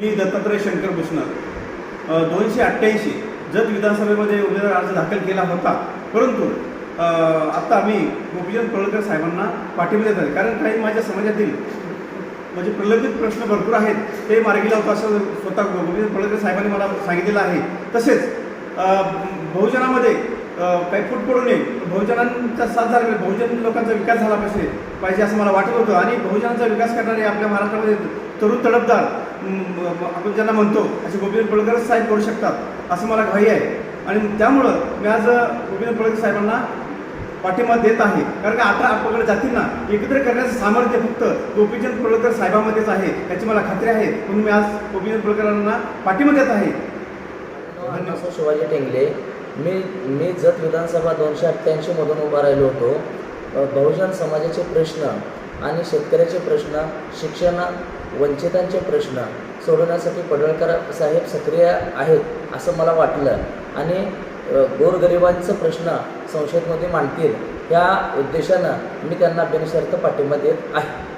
मी दत्तात्रय शंकर भूषणार दोनशे अठ्ठ्याऐंशी. जत विधानसभेमध्ये उमेदवार अर्ज दाखल केला होता. परंतु आत्ता आम्ही गोपीचंद पळकर साहेबांना पाठिंबा देत आहे. कारण काही माझ्या समाजातील म्हणजे प्रलंबित प्रश्न भरपूर आहेत. ते मार्गी लावतो असं स्वतः गोपीचंद पळकर साहेबांनी मला सांगितलेलं आहे. तसेच बहुजनामध्ये काही फूट पडू नये बहुजनांचा साथ झाला पाहिजे. बहुजन लोकांचा विकास झाला पाहिजे पाहिजे असं मला वाटत होतं. आणि बहुजनांचा विकास करणारे आपल्या महाराष्ट्रामध्ये तरुण तडपदार आपण ज्यांना म्हणतो असे गोपीनाथ पडळकर साहेब करू शकतात असं मला घाई आहे. आणि त्यामुळं मी आज गोपीनाथ पडळकर साहेबांना पाठिंबा देत आहे. कारण का अठरा अपगड जातींना एकत्र करण्याचं सामर्थ्य फक्त गोपीचंद पडळकर साहेबांमध्येच आहे याची मला खात्री आहे. म्हणून मी आज गोपीचंद पडळकरांना पाठिंबा देत आहे. शिवाजी टेंगले मी मी जत विधानसभा दोनशे अठ्ठ्याऐंशीमधून उभा राहिलो होतो. बहुजन समाजाचे प्रश्न आणि शेतकऱ्याचे प्रश्न शिक्षणा वंचितांचे प्रश्न सोडवण्यासाठी पडळकर साहेब सक्रिय आहेत असं मला वाटलं. आणि गोरगरिबांचं प्रश्न संसदमध्ये मांडतील या उद्देशानं मी त्यांना बिनशर्त पाठिंबा देत आहे.